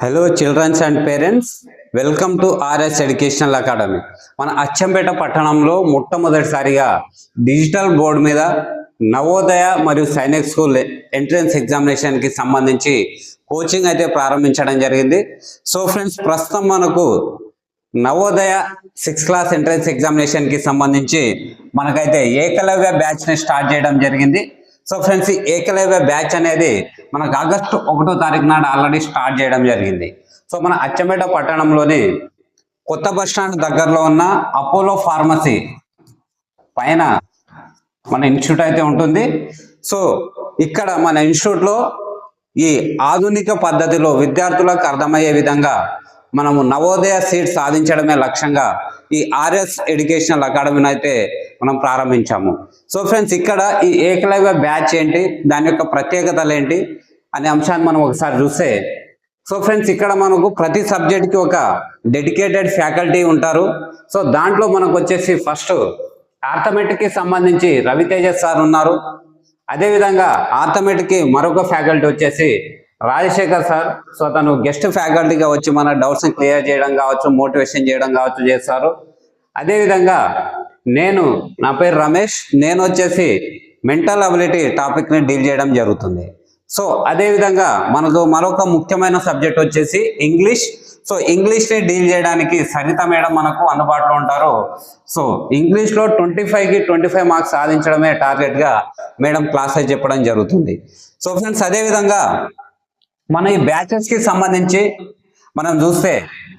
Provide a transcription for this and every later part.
Hello childrens and parents welcome to RS educational academy మన అచ్చంపేట పట్టణంలో మొట్టమొదటిసారిగా డిజిటల్ బోర్డు మీద నవోదయ మరియు సైనిక్ స్కూల్ ఎంట్రన్స్ ఎగ్జామినేషన్కి సంబంధించి కోచింగ్ అయితే ప్రారంభించడం జరిగింది. సో ఫ్రెండ్స్ ప్రస్తుతం మనకు నవోదయ సిక్స్త్ క్లాస్ ఎంట్రన్స్ ఎగ్జామినేషన్కి సంబంధించి మనకైతే ఏకలవ్య బ్యాచ్ని స్టార్ట్ చేయడం జరిగింది. సో ఫ్రెండ్స్ ఈ ఏకలవ్య బ్యాచ్ అనేది మనకు ఆగస్టు ఒకటో తారీఖు నాడు ఆల్రెడీ స్టార్ట్ చేయడం జరిగింది. సో మన అచ్చంపేట పట్టణంలోని కొత్త బస్ స్టాండ్ దగ్గరలో ఉన్న అపోలో ఫార్మసీ పైన మన ఇన్స్టిట్యూట్ అయితే ఉంటుంది. సో ఇక్కడ మన ఇన్స్టిట్యూట్లో ఈ ఆధునిక పద్ధతిలో విద్యార్థులకు అర్థమయ్యే విధంగా మనము నవోదయ సీట్ సాధించడమే లక్ష్యంగా ఈ ఆర్ఎస్ ఎడ్యుకేషనల్ అకాడమీని అయితే మనం ప్రారంభించాము. సో ఫ్రెండ్స్ ఇక్కడ ఈ ఏకలవ్య బ్యాచ్ ఏంటి దాని యొక్క ప్రత్యేకతలు ఏంటి అనే అంశాన్ని మనం ఒకసారి చూస్తే సో ఫ్రెండ్స్ ఇక్కడ మనకు ప్రతి సబ్జెక్ట్కి ఒక డెడికేటెడ్ ఫ్యాకల్టీ ఉంటారు. సో దాంట్లో మనకు వచ్చేసి ఫస్ట్ ఆర్థమెటిక్కి సంబంధించి రవితేజ సార్ ఉన్నారు. అదేవిధంగా ఆర్థమెటిక్కి మరొక ఫ్యాకల్టీ వచ్చేసి రాజశేఖర్ సార్ సో తను గెస్ట్ ఫ్యాకల్టీగా వచ్చి మన డౌట్స్ క్లియర్ చేయడం కావచ్చు మోటివేషన్ చేయడం కావచ్చు చేస్తారు అదేవిధంగా నేను నా పేరు రమేష్ నేను వచ్చేసి మెంటల్ అబిలిటీ టాపిక్ని డీల్ చేయడం జరుగుతుంది. సో అదేవిధంగా మనకు మరొక ముఖ్యమైన సబ్జెక్ట్ వచ్చేసి ఇంగ్లీష్ సో ఇంగ్లీష్ని డీల్ చేయడానికి సరిత మేడం మనకు అందుబాటులో ఉంటారు. సో ఇంగ్లీష్లో ట్వంటీ ఫైవ్కి ట్వంటీ ఫైవ్ మార్క్స్ సాధించడమే టార్గెట్గా మేడం క్లాస్ చెప్పడం జరుగుతుంది. సో ఫ్రెండ్స్ అదేవిధంగా మన ఈ బ్యాచెస్కి సంబంధించి మనం చూస్తే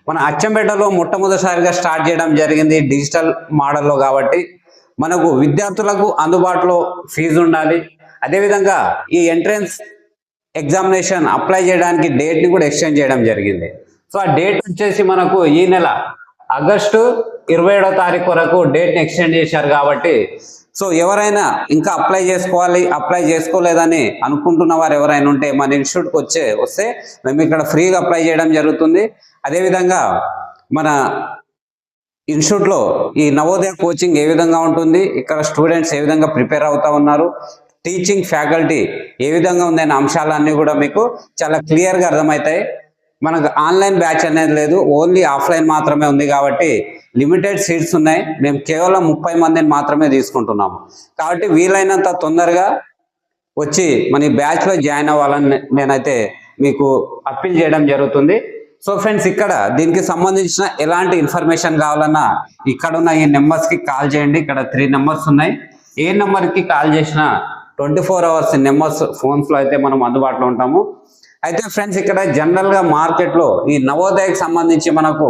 మన అచ్చంపేటలో మొట్టమొదటిసారిగా స్టార్ట్ చేయడం జరిగింది డిజిటల్ మోడల్లో కాబట్టి మనకు విద్యార్థులకు అందుబాటులో ఫీజు ఉండాలి. అదేవిధంగా ఈ ఎంట్రన్స్ ఎగ్జామినేషన్ అప్లై చేయడానికి డేట్ని కూడా ఎక్స్చేంజ్ చేయడం జరిగింది. సో ఆ డేట్ వచ్చేసి మనకు ఈ నెల ఆగస్టు ఇరవై ఏడో తారీఖు వరకు డేట్ని ఎక్స్టెండ్ చేశారు కాబట్టి సో ఎవరైనా ఇంకా అప్లై చేసుకోవాలి అప్లై చేసుకోలేదని అనుకుంటున్న వారు ఎవరైనా ఉంటే మన ఇన్స్టిట్యూట్కి వచ్చే వస్తే మేము ఇక్కడ ఫ్రీగా అప్లై చేయడం జరుగుతుంది. అదేవిధంగా మన ఇన్స్టిట్యూట్లో ఈ నవోదయ కోచింగ్ ఏ విధంగా ఉంటుంది ఇక్కడ స్టూడెంట్స్ ఏ విధంగా ప్రిపేర్ అవుతా ఉన్నారు టీచింగ్ ఫ్యాకల్టీ ఏ విధంగా ఉందనే అంశాలన్నీ కూడా మీకు చాలా క్లియర్గా అర్థమవుతాయి. మనకు ఆన్లైన్ బ్యాచ్ అనేది లేదు ఓన్లీ ఆఫ్లైన్ మాత్రమే ఉంది కాబట్టి లిమిటెడ్ సీట్స్ ఉన్నాయి. మేము కేవలం ముప్పై మందిని మాత్రమే తీసుకుంటున్నాము. కాబట్టి వీలైనంత తొందరగా వచ్చి మన ఈ బ్యాచ్లో జాయిన్ అవ్వాలని నేనైతే మీకు అప్పీల్ చేయడం జరుగుతుంది. సో ఫ్రెండ్స్ ఇక్కడ దీనికి సంబంధించిన ఎలాంటి ఇన్ఫర్మేషన్ కావాలన్నా ఇక్కడున్న ఈ నెంబర్స్కి కాల్ చేయండి. ఇక్కడ త్రీ నెంబర్స్ ఉన్నాయి. ఏ నెంబర్కి కాల్ చేసినా ట్వంటీ ఫోర్ అవర్స్ నెంబర్స్ ఫోన్స్లో అయితే మనం అందుబాటులో ఉంటాము. అయితే ఫ్రెండ్స్ ఇక్కడ జనరల్గా మార్కెట్లో ఈ నవోదయకు సంబంధించి మనకు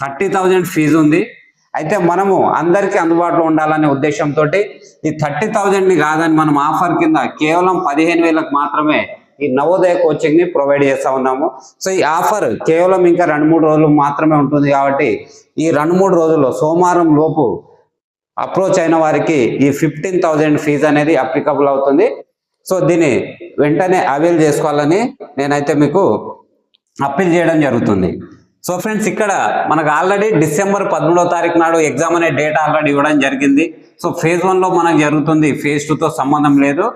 థర్టీ థౌజండ్ ఫీజు ఉంది. అయితే మనము అందరికీ అందుబాటులో ఉండాలనే ఉద్దేశంతో ఈ థర్టీ థౌజండ్ని కాదని మనం ఆఫర్ కింద కేవలం పదిహేను వేలకు మాత్రమే ఈ నవోదయ కోచింగ్ని ప్రొవైడ్ చేస్తా ఉన్నాము. సో ఈ ఆఫర్ కేవలం ఇంకా రెండు మూడు రోజులు మాత్రమే ఉంటుంది కాబట్టి ఈ రెండు మూడు రోజుల్లో సోమవారం లోపు అప్రోచ్ అయిన వారికి ఈ ఫిఫ్టీన్ థౌజండ్ ఫీజు అనేది అప్లికబుల్ అవుతుంది. సో దీన్ని వెంటనే అవైల్ చేసుకోవాలని నేనైతే మీకు అప్పీల్ చేయడం జరుగుతుంది. సో ఫ్రెండ్స్ ఇక్కడ మనకు ఆల్రెడీ డిసెంబర్ పదమూడో తారీఖు నాడు ఎగ్జామ్ అనే డేట్ ఆల్రెడీ ఇవ్వడం జరిగింది. సో ఫేజ్ వన్లో మనకు జరుగుతుంది ఫేజ్ టూతో సంబంధం లేదు.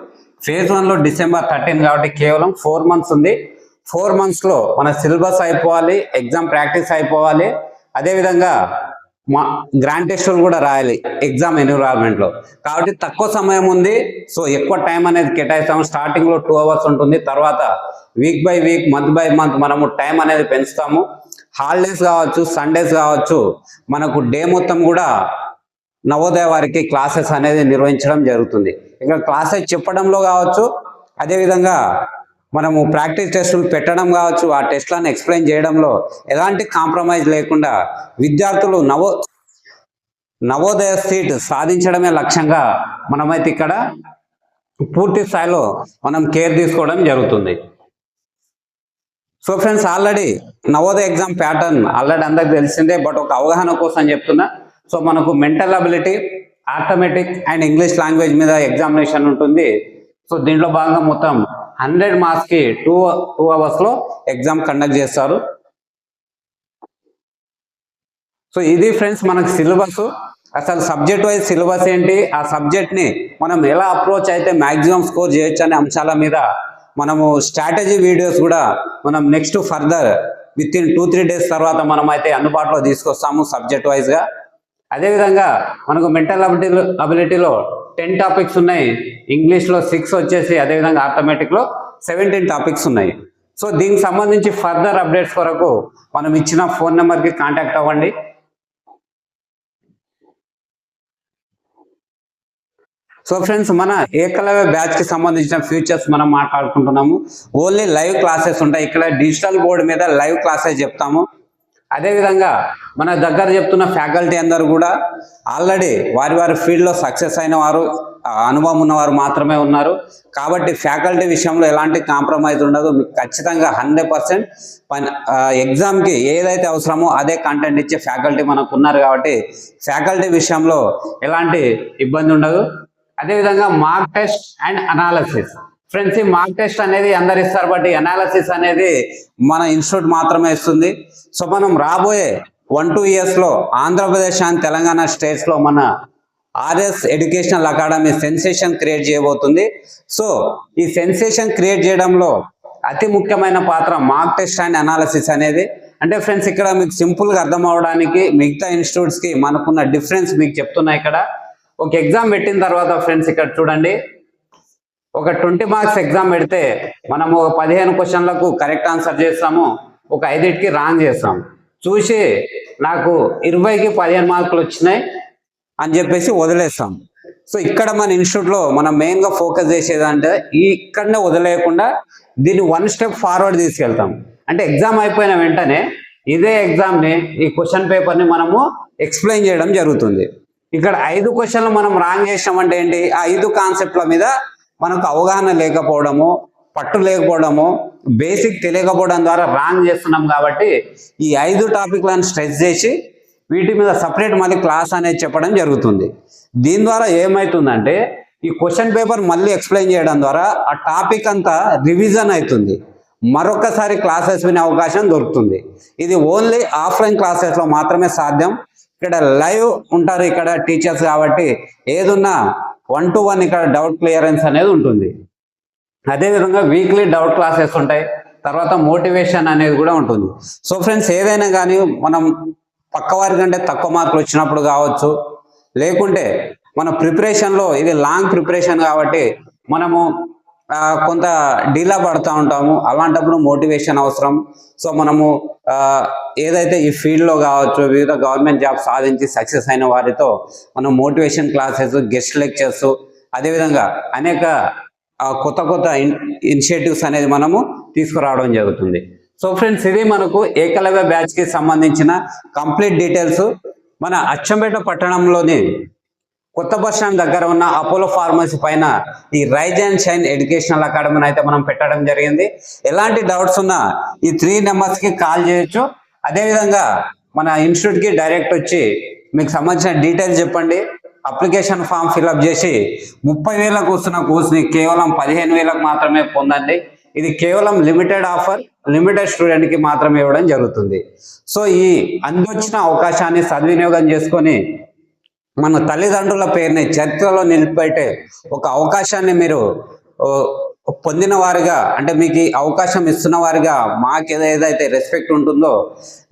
ఫేజ్ వన్లో డిసెంబర్ థర్టీన్ కాబట్టి కేవలం ఫోర్ మంత్స్ ఉంది. ఫోర్ మంత్స్లో మన సిలబస్ అయిపోవాలి ఎగ్జామ్ ప్రాక్టీస్ అయిపోవాలి. అదేవిధంగా మా గ్రాండ్ టెస్టులు కూడా రాయాలి ఎగ్జామ్ ఎన్విరాన్మెంట్లో. కాబట్టి తక్కువ సమయం ఉంది సో ఎక్కువ టైం అనేది కేటాయిస్తాము. స్టార్టింగ్లో టూ అవర్స్ ఉంటుంది తర్వాత week by week month by month మనము టైం అనేది పెంచుతాము. హాలిడేస్ కావచ్చు సండేస్ కావచ్చు మనకు డే మొత్తం కూడా నవోదయ వారికి క్లాసెస్ అనేది నిర్వహించడం జరుగుతుంది. ఇక్కడ క్లాసెస్ చెప్పడంలో కావచ్చు అదేవిధంగా మనము ప్రాక్టీస్ టెస్టులు పెట్టడం కావచ్చు ఆ టెస్ట్లను ఎక్స్ప్లెయిన్ చేయడంలో ఎలాంటి కాంప్రమైజ్ లేకుండా విద్యార్థులు నవో నవోదయ సీట్ సాధించడమే లక్ష్యంగా మనమైతే ఇక్కడ పూర్తి స్థాయిలో మనం కేర్ తీసుకోవడం జరుగుతుంది. So friends already Navodaya exam pattern already అందరికి తెలిసిందే బట్ ఒక అవగాహన కోసం చెప్తున్నా. సో మనకు mental ability arithmetic and English language మీద ఎగ్జామినేషన్ ఉంటుంది. సో దీంట్లో భాగంగా మొత్తం హండ్రెడ్ మార్క్స్కి టూ టూ అవర్స్లో ఎగ్జామ్ కండక్ట్ చేస్తారు. సో ఇది ఫ్రెండ్స్ మనకు సిలబస్. అసలు సబ్జెక్ట్ వైజ్ సిలబస్ ఏంటి? ఆ సబ్జెక్ట్ని మనం ఎలా అప్రోచ్ అయితే మాక్సిమం స్కోర్ చేయొచ్చు అనే అంశాల మీద మనము స్ట్రాటజీ వీడియోస్ కూడా మనం next further with in two three days తర్వాత మనం అయితే అందుబాటులో తీసుకొస్తాము సబ్జెక్ట్ వైజ్గా. అదేవిధంగా మనకు మెంటల్ అబిలిటీ అబిలిటీలో టెన్ టాపిక్స్ ఉన్నాయి. ఇంగ్లీష్లో సిక్స్ వచ్చేసి అదేవిధంగా ఆటోమేటిక్లో సెవెంటీన్ టాపిక్స్ ఉన్నాయి. సో దీనికి సంబంధించి ఫర్దర్ అప్డేట్స్ కొరకు మనం ఇచ్చిన ఫోన్ నెంబర్కి కాంటాక్ట్ అవ్వండి. సో ఫ్రెండ్స్ మన ఏకలవ్య బ్యాచ్కి సంబంధించిన ఫ్యూచర్స్ మనం మాట్లాడుకుంటున్నాము. ఓన్లీ లైవ్ క్లాసెస్ ఉంటాయి. ఇక్కడ డిజిటల్ బోర్డు మీద లైవ్ క్లాసెస్ చెప్తాము. అదేవిధంగా మన దగ్గర చెప్తున్న ఫ్యాకల్టీ అందరూ కూడా ఆల్రెడీ వారి వారి ఫీల్డ్లో సక్సెస్ అయిన వారు అనుభవం ఉన్నవారు మాత్రమే ఉన్నారు. కాబట్టి ఫ్యాకల్టీ విషయంలో ఎలాంటి కాంప్రమైజ్ ఉండదు. మీకు ఖచ్చితంగా హండ్రెడ్ పర్సెంట్ పని ఎగ్జామ్కి ఏదైతే అవసరమో అదే కంటెంట్ ఇచ్చే ఫ్యాకల్టీ మనకు ఉన్నారు కాబట్టి ఫ్యాకల్టీ విషయంలో ఎలాంటి ఇబ్బంది ఉండదు. అదేవిధంగా mock test and analysis. Friends ఈ మార్క్ టెస్ట్ అనేది అందరు ఇస్తారు బట్ ఈ అనాలసిస్ అనేది మన ఇన్స్టిట్యూట్ మాత్రమే ఇస్తుంది. సో మనం రాబోయే వన్ టూ ఇయర్స్లో ఆంధ్రప్రదేశ్ అండ్ తెలంగాణ స్టేట్స్లో మన RS educational academy sensation create చేయబోతుంది. సో ఈ సెన్సేషన్ క్రియేట్ చేయడంలో అతి ముఖ్యమైన పాత్ర మార్క్ టెస్ట్ అండ్ అనాలసిస్ అనేది. అంటే ఫ్రెండ్స్ ఇక్కడ మీకు సింపుల్గా అర్థం అవడానికి మిగతా ఇన్స్టిట్యూట్స్కి మనకున్న డిఫరెన్స్ మీకు చెప్తున్నా ఇక్కడ. ఒక ఎగ్జామ్ పెట్టిన తర్వాత ఫ్రెండ్స్ ఇక్కడ చూడండి. ఒక ట్వంటీ మార్క్స్ ఎగ్జామ్ పెడితే మనము ఒక పదిహేను క్వశ్చన్లకు కరెక్ట్ ఆన్సర్ చేస్తాము ఒక ఐదింటికి రాంగ్ చేస్తాం చూసి నాకు ఇరవైకి పదిహేను మార్కులు వచ్చినాయి అని చెప్పేసి వదిలేస్తాం. సో ఇక్కడ మన ఇన్స్టిట్యూట్లో మనం మెయిన్గా ఫోకస్ చేసేదంటే ఈ ఇక్కడనే వదిలేయకుండా దీన్ని వన్ స్టెప్ ఫార్వర్డ్ తీసుకెళ్తాం. అంటే ఎగ్జామ్ అయిపోయిన వెంటనే ఇదే ఎగ్జామ్ని ఈ క్వశ్చన్ పేపర్ని మనము ఎక్స్ప్లెయిన్ చేయడం జరుగుతుంది. ఇక్కడ ఐదు క్వశ్చన్లు మనం రాంగ్ చేసామంటే ఏంటి? ఆ ఐదు కాన్సెప్ట్ల మీద మనకు అవగాహన లేకపోవడము పట్టు లేకపోవడము బేసిక్ తెలియకపోవడం ద్వారా రాంగ్ చేస్తున్నాం కాబట్టి ఈ ఐదు టాపిక్లను స్ట్రెచ్ చేసి వీటి మీద సపరేట్ మళ్ళీ క్లాస్ అనేది చెప్పడం జరుగుతుంది. దీని ద్వారా ఏమవుతుందంటే ఈ క్వశ్చన్ పేపర్ మళ్ళీ ఎక్స్ప్లెయిన్ చేయడం ద్వారా ఆ టాపిక్ అంతా రివిజన్ అవుతుంది. మరొకసారి క్లాసెస్ వినే అవకాశం దొరుకుతుంది. ఇది ఓన్లీ ఆఫ్లైన్ క్లాసెస్లో మాత్రమే సాధ్యం. ఇక్కడ లైవ్ ఉంటారు ఇక్కడ టీచర్స్ కాబట్టి ఏదున్నా వన్ టు వన్ ఇక్కడ డౌట్ క్లియరెన్స్ అనేది ఉంటుంది. అదేవిధంగా వీక్లీ డౌట్ క్లాసెస్ ఉంటాయి. తర్వాత మోటివేషన్ అనేది కూడా ఉంటుంది. సో ఫ్రెండ్స్ ఏదైనా కానీ మనం పక్క వారి కంటే తక్కువ మార్కులు వచ్చినప్పుడు కావచ్చు. లేకుంటే మన ప్రిపరేషన్లో ఇది లాంగ్ ప్రిపరేషన్ కాబట్టి మనము కొంత డీలా పడుతూ ఉంటాము. అలాంటప్పుడు మోటివేషన్ అవసరం. సో మనము ఏదైతే ఈ ఫీల్డ్లో కావచ్చు వివిధ గవర్నమెంట్ జాబ్ సాధించి సక్సెస్ అయిన వారితో మనం మోటివేషన్ క్లాసెస్ గెస్ట్ లెక్చర్స్ అదేవిధంగా అనేక కొత్త కొత్త ఇనిషియేటివ్స్ అనేది మనము తీసుకురావడం జరుగుతుంది. సో ఫ్రెండ్స్ ఇది మనకు ఏకలవ్య బ్యాచ్కి సంబంధించిన కంప్లీట్ డీటెయిల్స్ మన అచ్చంపేట పట్టణంలోని కొత్త బస్ స్టాండ్ దగ్గర ఉన్న అపోలో ఫార్మసీ పైన ఈ రైజ్ అండ్ షైన్ ఎడ్యుకేషనల్ అకాడమీని అయితే మనం పెట్టడం జరిగింది. ఎలాంటి డౌట్స్ ఉన్నా ఈ త్రీ నెంబర్స్కి కాల్ చేయొచ్చు. అదేవిధంగా మన ఇన్స్టిట్యూట్కి డైరెక్ట్ వచ్చి మీకు సంబంధించిన డీటెయిల్స్ చెప్పండి. అప్లికేషన్ ఫామ్ ఫిల్అప్ చేసి ముప్పై వేలకు వస్తున్న కోర్స్ని కేవలం పదిహేను వేలకు మాత్రమే పొందండి. ఇది కేవలం లిమిటెడ్ ఆఫర్ లిమిటెడ్ స్టూడెంట్కి మాత్రమే ఇవ్వడం జరుగుతుంది. సో ఈ అందొచ్చిన అవకాశాన్ని సద్వినియోగం చేసుకొని మన తల్లిదండ్రుల పేరుని చరిత్రలో నిలిపెట్టే ఒక అవకాశాన్ని మీరు పొందిన వారిగా అంటే మీకు అవకాశం ఇస్తున్న వారిగా మాకు ఏదో- ఏదైతే రెస్పెక్ట్ ఉంటుందో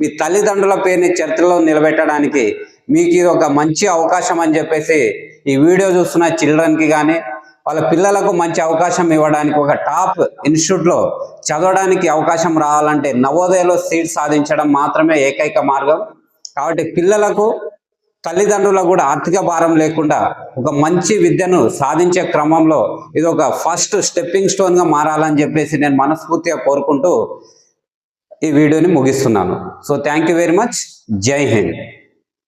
మీ తల్లిదండ్రుల పేరుని చరిత్రలో నిలబెట్టడానికి మీకు ఇది ఒక మంచి అవకాశం అని చెప్పేసి ఈ వీడియో చూస్తున్న చిల్డ్రన్కి కానీ వాళ్ళ పిల్లలకు మంచి అవకాశం ఇవ్వడానికి ఒక టాప్ ఇన్స్టిట్యూట్లో చదవడానికి అవకాశం రావాలంటే నవోదయలో సీట్ సాధించడం మాత్రమే ఏకైక మార్గం. కాబట్టి పిల్లలకు తల్లిదండ్రులకు కూడా ఆర్థిక భారం లేకుండా ఒక మంచి విద్యను సాధించే క్రమంలో ఇది ఒక ఫస్ట్ స్టెప్పింగ్ స్టోన్గా మారాలని చెప్పేసి నేను మనస్ఫూర్తిగా కోరుకుంటూ ఈ వీడియోని ముగిస్తున్నాను. So thank you very much. జై హింద్.